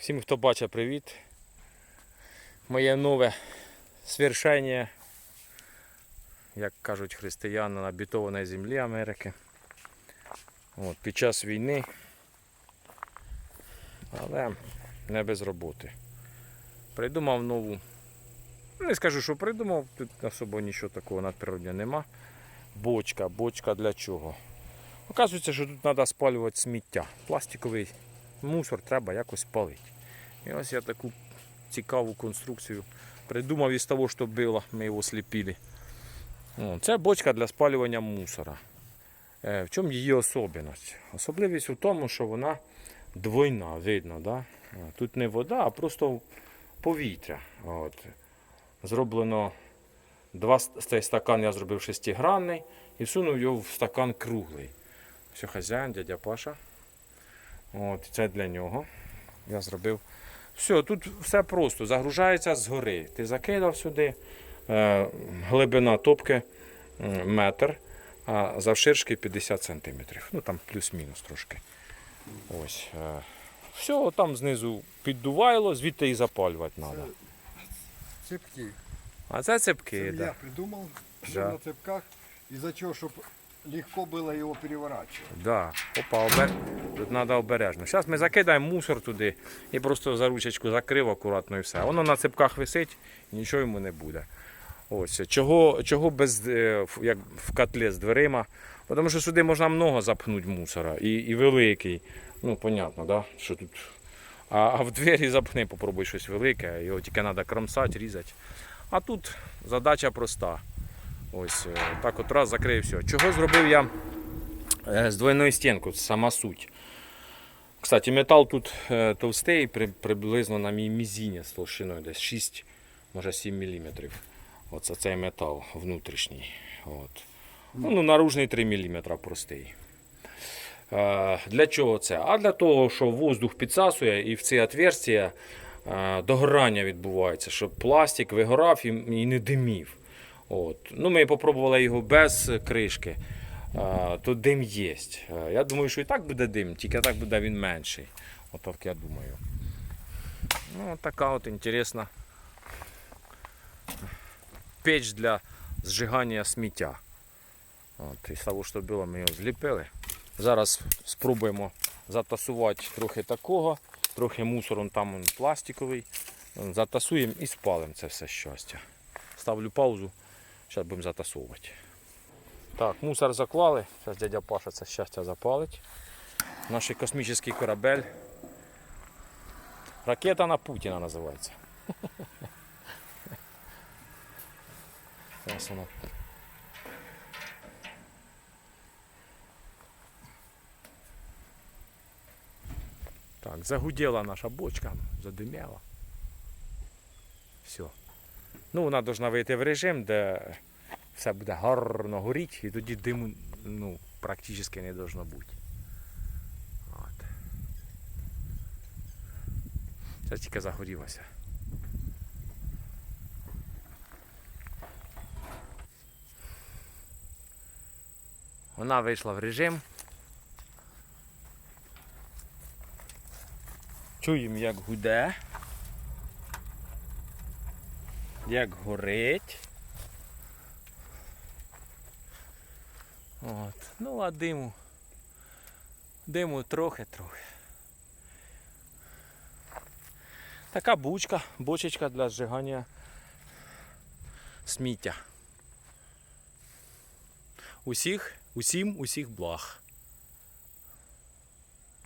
Всім, хто бачить, привіт. Моє нове свершення, як кажуть християни, на обітованій землі Америки. От, під час війни. Але не без роботи. Придумав нову. ну, Не скажу, що придумав, тут особо нічого такого надприроднього нема. Бочка, бочка для чого? Оказується, що тут треба спалювати сміття. Пластиковий мусор треба якось палити. І ось я таку цікаву конструкцію придумав із того, що було, ми його сліпили. Це бочка для спалювання мусора. Е, В чому її особливість? Особливість у тому, що вона двойна, видно. Да? Е, Тут не вода, а просто повітря. От. Зроблено два цей стакан я зробив шестигранний і всунув його в стакан круглий. Все, хазяїн, дядя Паша. От, це для нього. Я зробив. Все, тут все просто. Загружається згори. Ти закидав сюди. Е, глибина топки метр, а завширшки 50 см. Ну там плюс-мінус трошки. Ось. Е, все, там знизу піддувайло, звідти і запалювати треба. Цепки. А це цепки, Це так. я придумал, все Да. на цепках. Из-за чего, чтобы легко было его переворачивать. Да. Опа, обер... тут треба обережно. Зараз ми закидаємо мусор туди і просто за ручечку закрив акуратно і все. Воно на цепках висить, нічого йому не буде. Ось. Чого, чого без, е, як в котлі з дверима? Тому що сюди можна много запхнути мусора і, і великий. Ну, понятно, да? що тут. А, а в двері запхни, попробуй щось велике, його тільки треба кромсати, різати. А тут задача проста. Ось е, так от раз закрив все. Чого зробив я з двойною стінкою, сама суть. Кстати, метал тут е, товстий, приблизно на мій мізінець толщиною десь 6, може 7 мм. Оце цей метал внутрішній. От. Ну, ну, наружний 3 мм простий. Е, Для чого це? А для того, що воздух підсасує і в ці отверстия догорання відбувається, щоб пластик вигорав і не димів. От. Ну, ми спробували його без кришки. То дим є. Е, Я думаю, що і так буде дим, тільки так буде він менший. От так я думаю. Ну, така от інтересна печ для зжигання сміття. От, із того, що було, ми його зліпили. Зараз спробуємо затасувати трохи такого, трохи мусором там он пластиковий. Затасуємо і спалимо це все щастя. Ставлю паузу, зараз будемо затасовувати. Так, мусор заклали. Зараз дядя Паша це щастя запалить. Наш космічний корабель. Ракета на Путіна називається. Зараз воно. Так, загудела наша бочка, задимела. Все. Ну, вона повинна вийти в режим, де все буде гарно горіти, і тоді диму ну, практично не должно бути. От. Це тільки загорілося. Вона вийшла в режим. Чуємо, як гуде. Як горить. От. Ну а диму. Диму трохи-трохи. Така бучка, бочечка для зжигання сміття. Усіх, усім, усіх благ.